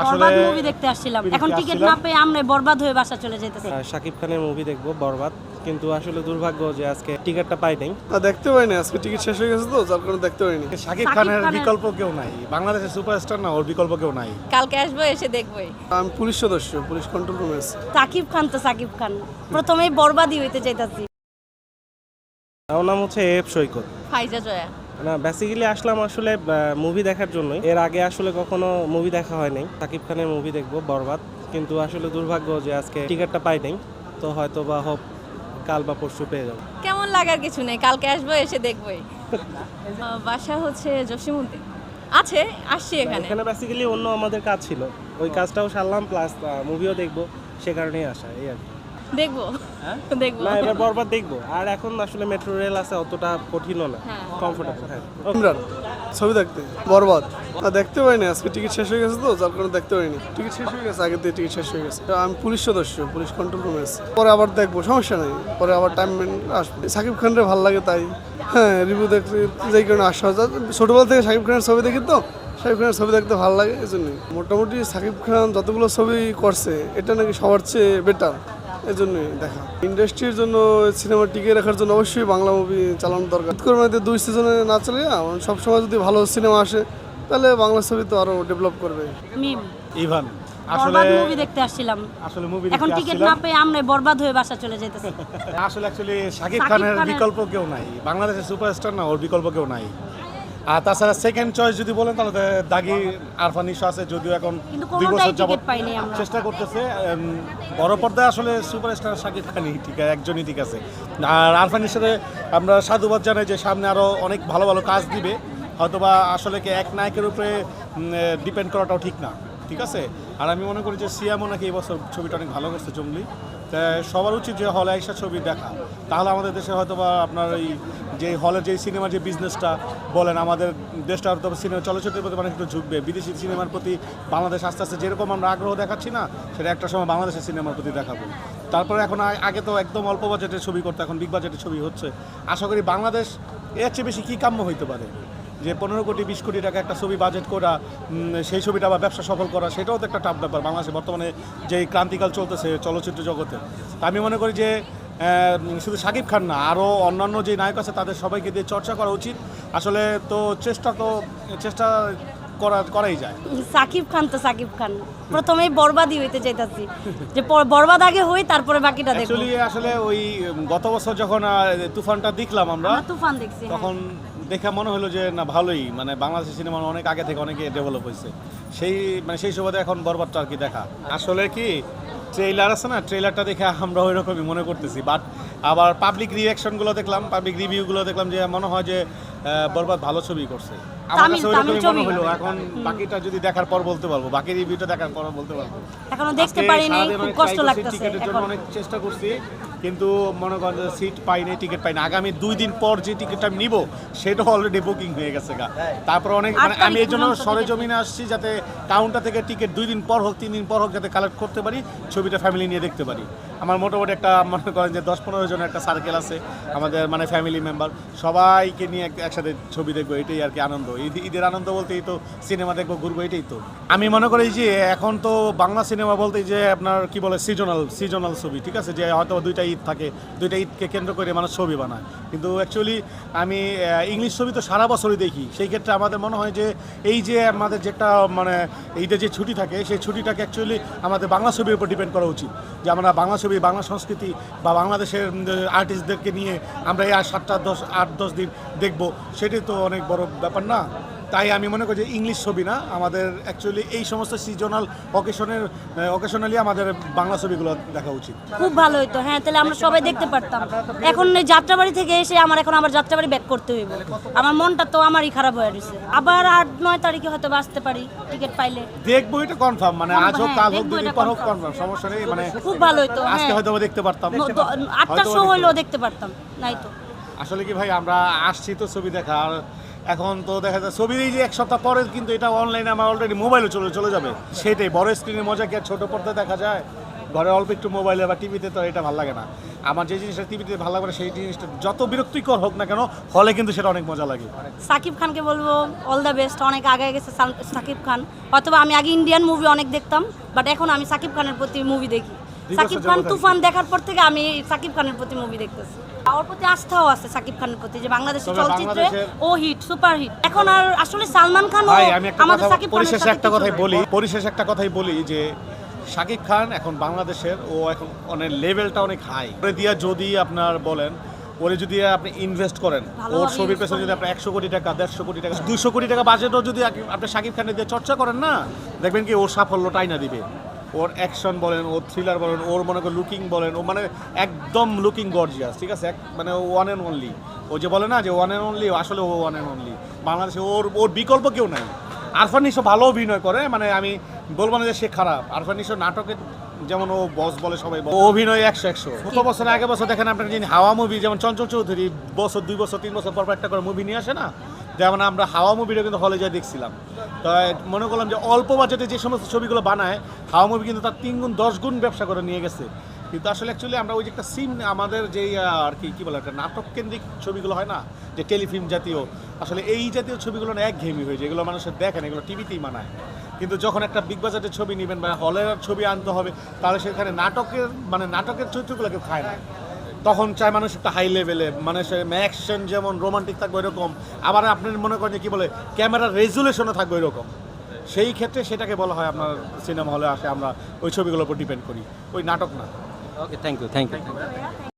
আসলে বরবাদ মুভি দেখতে আসছিলাম। এখন টিকিট না পেয়ে আমরা বরবাদ হয়ে বাসা চলে যেতেছি। শাকিব খানের মুভি দেখব বরবাদ। কিন্তু আসলে দুর্ভাগ্য যে আজকে টিকিটটা পাই নাই না দেখতে পাইনি আজকে টিকিট শেষ হয়ে গেছে তো যার কারণে দেখতে পাইনি শাকিব শাকিব খানের বিকল্প কেউ নাই। বাংলাদেশের সুপারস্টার না ওর বিকল্প কেউ নাই। কালকে আসব এসে দেখবোই। আমি পুলিশ সদস্য পুলিশ কন্ট্রোল রুমে আছি। সাকিব খান তো সাকিব খান। প্রথমেই বরবাদই হইতে চাইতাছি। আমার নাম হচ্ছে এফ সৈকত। ফাইজা জয়া। না বেসিক্যালি আসলাম আসলে মুভি দেখার জন্যই। এর আগে আসলে কখনো মুভি দেখা হয় নাই। শাকিব খানের মুভি দেখব বরবাদ। কিন্তু আসলে দুর্ভাগ্য যে আজকে টিকিটটা পাই নাই। তো হয়তো বা হোক কাল বা পরশু পেয়ে যাব। কেমন লাগার কিছু নেই কালকে আসব এসে দেখবোই। বাসা হচ্ছে জসিমুদ্দিন। আছে আসছি এখানে। এখানে বেসিক্যালি অন্য আমাদের কাজ ছিল। ওই কাজটাও সারলাম প্লাস মুভিও দেখব সে কারণেই আসা এই আর কি। দেখব। দেখব। না এবার বরবাদ দেখব। আর এখন আসলে মেট্রো রেল আছে অতটা কঠিনও না। হ্যাঁ। কমফোর্টেবল হ্যাঁ। ইমরান ছবি দেখতে। বরবাদ। না দেখতে পাইনি আজকে টিকিট শেষ হয়ে গেছে তো যার কারণে দেখতে পাইনি টিকিট শেষ হয়ে গেছে আগে থেকে টিকিট শেষ হয়ে গেছে। আমি পুলিশ সদস্য পুলিশ কন্ট্রোল রুমে আছি। পরে আবার দেখব সমস্যা নেই। পরে আবার টাইম আসবে। সাকিব খানরে ভালো লাগে তাই। হ্যাঁ রিভিউ দেখতে যেই কারণে আসা হয় যা- ছোটবেলা থেকে সাকিব খানের ছবি দেখি তো সাকিব খানের ছবি দেখতে ভালো লাগে এই জন্যই মোটামুটি সাকিব খান যতগুলো ছবি করছে এটা নাকি সবার চেয়ে বেটার এই জন্যই দেখা। ইন্ডাস্ট্রির জন্য সিনেমা টিকে রাখার জন্য অবশ্যই বাংলা মুভি চালানো দরকার। করমাতে দুই সিজনে না চলে না সবসময় যদি ভালো সিনেমা আসে তাহলে বাংলা ছবি তো আরও ডেভেলপ করবে। মিম ইভান আসলে মুভি দেখতে আসছিলাম। আসলে মুভি এখন টিকিট না পেয়ে আমরা বরবাদ হয়ে বাসা চলে যেতেছি আসলে অ্যাকচুয়ালি খানের খানের- বিকল্প কেউ নাই। বাংলাদেশের সুপারস্টার না ওর বিকল্প কেউ নাই। আর তাছাড়া সেকেন্ড চয়েস যদি বলেন তাহলে দাগি আরফান ইসা আছে যদিও এখন দুই বছর আমরা। চেষ্টা করতেছে। বড় পর্দায় আসলে সুপারস্টার শাকিব খানই ঠিক আছে একজনই ঠিক আছে। আর আরফান সাথে আমরা সাধুবাদ জানাই যে সামনে আরও অনেক ভালো ভালো কাজ দিবে। হয়তোবা আসলে কি এক নায়কের উপরে ডিপেন্ড করাটাও ঠিক না। ঠিক আছে? আর আমি মনে করি যে সিয়ামও নাকি এবছর ছবিটা অনেক ভালো করছে জঙ্গলি। সবার উচিত যে হলে আইসা ছবি দেখা। তাহলে আমাদের দেশে হয়তো বা আপনার এই যে হলের যে সিনেমার যে বিজনেসটা বলেন, আমাদের দেশটা হয়তো সিনেমা চলচ্চিত্রের প্রতি মানুষ একটু ঝুঁকবে। বিদেশি সিনেমার প্রতি বাংলাদেশ আস্তে আস্তে যেরকম আমরা আগ্রহ দেখাচ্ছি না, সেটা একটা সময় বাংলাদেশের সিনেমার প্রতি দেখাবো। তারপরে এখন আগে তো একদম অল্প বাজেটের ছবি করতে, এখন বিগ বাজেটের ছবি হচ্ছে। আশা করি বাংলাদেশ এর চেয়ে বেশি কী কাম্য হইতে পারে? যে পনেরো কোটি বিশ কোটি টাকা একটা ছবি বাজেট করা সেই ছবিটা আবার ব্যবসা সফল করা সেটাও তো একটা টাফ ব্যাপার বাংলাদেশে। বর্তমানে যে ক্রান্তিকাল চলতেছে চলচ্চিত্র জগতে আমি মনে করি যে শুধু সাকিব খান না আরও অন্যান্য যে নায়ক আছে তাদের সবাইকে দিয়ে চর্চা করা উচিত। আসলে তো চেষ্টা তো চেষ্টা করা করাই যায়। সাকিব খান তো সাকিব খান। প্রথমেই বরবাদই হইতে চাইতাছি। যে বরবাদ আগে হই তারপরে বাকিটা অ্যাকচুয়ালি আসলে ওই গত বছর যখন তুফানটা দেখলাম আমরা আমরা তুফান দেখছি হ্যাঁ। তখন দেখে মনে হলো যে না, ভালোই। মানে বাংলাদেশি সিনেমা অনেক আগে থেকে অনেকে ডেভেলপ হয়েছে। সেই মানে সেই সুবাদে এখন বরবাদটা আর কি দেখা। আসলে কি ট্রেইলার আছে না ট্রেলারটা দেখে আমরা ওই রকমই মনে করতেছি। বাট আবার পাবলিক রিয়াকশনগুলো দেখলাম পাবলিক রিভিউগুলো দেখলাম যে মনে হয় যে বরবাদ ভালো ছবি করছে। তামিল- তামিল ছবি। হলো। এখন বাকিটা যদি দেখার পর বলতে পারব বাকি রিভিউটা দেখার পর বলতে পারব। এখনও দেখতে পারিনি খুব কষ্ট লাগতেছে টিকেটের জন্য এখন। অনেক চেষ্টা করছি কিন্তু মনে করেন যে সিট পাইনি টিকিট পাইনি। আগামী দুই দিন পর যে টিকিটটা আমি নিব সেটা অলরেডি বুকিং হয়ে গেছে গা। তারপর অনেক মানে আমি এই জন্য পর্যন্ত সরে ticket জমিনে আসছি যাতে কাউন্টার থেকে টিকিট দুই দিন পর হোক তিন দিন পর হোক যাতে কালেক্ট করতে পারি ছবিটা ফ্যামিলি নিয়ে দেখতে পারি। আমার মোটামুটি একটা মনে করেন যে দশ পনেরো জন একটা সার্কেল আছে আমাদের মানে ফ্যামিলি মেম্বার সবাইকে নিয়ে এক- একসাথে ছবি দেখব এটাই আর কি আনন্দ। ঈদ- ঈদের আনন্দ বলতে বলতেই তো সিনেমা দেখব, ঘুরবো, এটাই তো। আমি মনে করি যে এখন তো বাংলা সিনেমা বলতে যে আপনার কি বলে সিজনাল সিজনাল ছবি, ঠিক আছে? যে হয়তো দুইটা ঈদ থাকে, দুইটা ঈদকে কেন্দ্র করে মানুষ ছবি বানায়। কিন্তু অ্যাকচুয়ালি আমি ইংলিশ ছবি তো সারা বছরই দেখি। সেই ক্ষেত্রে আমাদের মনে হয় যে এই যে আমাদের যেটা মানে ঈদের যে ছুটি থাকে, সেই ছুটিটাকে অ্যাকচুয়ালি আমাদের বাংলা ছবির উপর ডিপেন্ড করা উচিত। যে আমরা বাংলা ছবি, বাংলা সংস্কৃতি বা বাংলাদেশের আর্টিস্টদেরকে নিয়ে আমরা এই সাতটা, দশ, আট, দশ দিন দেখব, সেটাই তো অনেক বড় ব্যাপার না? তাই আমি মনে করি যে ইংলিশ ছবি না। আমাদের অ্যাকচুয়ালি এই সমস্ত সিজনাল অকেশনের অকেশনালি আমাদের বাংলা ছবিগুলো দেখা উচিত। খুব ভালো হইতো। হ্যাঁ তাহলে আমরা সবাই দেখতে পারতাম। এখন এই যাত্রাবাড়ি থেকে এসে আমার এখন আবার যাত্রাবাড়ি ব্যাক করতে হইব। আমার মনটা তো আমারই খারাপ হয়ে গেছে। আবার আট নয় তারিখে হয়তো বাঁচতে পারি টিকিট পাইলে। দেখব এটা কনফার্ম মানে আজ হোক হ্যাঁ, কাল হোক দুদিন পর হোক কনফার্ম সমস্যা নেই মানে খুব ভালো হইতো আজকে হ্যাঁ। হয়তো দেখতে পারতাম। হয়তো শো হইলেও দেখতে পারতাম নাই তো। আসলে কি ভাই আমরা আসছি তো ছবি দেখা আর এখন তো দেখা যায় ছবির এই যে এক সপ্তাহ পরে কিন্তু এটা অনলাইনে আমার অলরেডি মোবাইলে চলে চলে যাবে। সেটাই বড় স্ক্রিনের মজা কি আর ছোট পর্দায় দেখা যায়? ঘরে অল্প একটু মোবাইলে বা টিভিতে তো এটা ভালো লাগে না। আমার যে জিনিসটা টিভিতে ভালো লাগে সেই জিনিসটা যত বিরক্তিকর হোক না কেন হলে কিন্তু সেটা অনেক মজা লাগে। সাকিব খানকে বলব অল দ্য বেস্ট অনেক আগে গেছে সাকিব খান। অথবা আমি আগে ইন্ডিয়ান মুভি অনেক দেখতাম বাট এখন আমি সাকিব খানের প্রতি মুভি দেখি। সাকিব খান তুফান দেখার পর থেকে আমি সাকিব খানের প্রতি মুভি দেখতেছি। প্রতি আস্থাও আছে সাকিব খানের প্রতি যে বাংলাদেশের চলচ্চিত্রে ও হিট সুপার হিট এখন আর আসলে সালমান খান আমাদের সাকিব পরিশেষে একটা কথাই বলি পরিশেষে একটা কথাই বলি যে শাকিব খান এখন বাংলাদেশের ও এখন অনেক লেভেলটা অনেক হাই ওরে দিয়া যদি আপনার বলেন ওরে যদি আপনি ইনভেস্ট করেন ওর ছবির পেছনে যদি করলে। আপনি একশো কোটি টাকা দেড়শো কোটি টাকা দুশো কোটি টাকা বাজেটও যদি আপনি শাকিব খানের দিয়ে চর্চা করেন না দেখবেন কি ওর সাফল্যটাই না দিবে। ওর অ্যাকশন বলেন ওর থ্রিলার বলেন ওর মনে করেন লুকিং বলেন ও মানে একদম লুকিং গর্জিয়াস ঠিক আছে? এক- মানে ওয়ান অ্যান্ড অনলি ও যে বলে না যে ওয়ান অ্যান্ড অনলি আসলে ও ওয়ান অ্যান্ড অনলি বাংলাদেশে ওর ওর বিকল্প কেউ নাই। আরফান নিশো ভালো অভিনয় করে মানে আমি বলব না যে সে খারাপ। আরফান নিশো নাটকে যেমন ও বস বলে সবাই অভিনয় একশো একশো। গত বছর আগে বছর দেখেন আপনার যিনি হাওয়া মুভি যেমন চঞ্চল চৌধুরী বছর দুই বছর তিন বছর পর একটা করে মুভি নিয়ে আসে না? যেমন আমরা হাওয়া মুভিটা কিন্তু হলে যাই দেখছিলাম। তো মনে করলাম যে অল্প বাজেটে যে সমস্ত ছবিগুলো বানায়, হাওয়া মুভি কিন্তু তার তিন গুণ দশ গুণ ব্যবসা করে নিয়ে গেছে। কিন্তু আসলে অ্যাকচুয়ালি আমরা ওই যে একটা সিম আমাদের যেই আর কি কি বলে, একটা নাটক কেন্দ্রিক ছবিগুলো হয় না, যে টেলিফিল্ম জাতীয়, আসলে এই জাতীয় ছবিগুলো না একঘেয়েমি হয়ে যায়। এগুলো মানুষের দেখেন, এগুলো টিভিতেই মানায়। কিন্তু যখন একটা বিগ বাজারের ছবি নেবেন বা হলের ছবি আনতে হবে, তাহলে সেখানে নাটকের মানে নাটকের চরিত্রগুলো কেউ খায় না। তখন চায় মানুষ একটা হাই লেভেলে মানে সে অ্যাকশন যেমন রোমান্টিক থাকবে এরকম আবার আপনি মনে করেন যে কী বলে ক্যামেরার রেজুলেশনও থাকবে এরকম সেই ক্ষেত্রে সেটাকে বলা হয় আপনার সিনেমা হলে আসে আমরা ওই ছবিগুলোর উপর ডিপেন্ড করি। ওই নাটক না। Okay thank you thank you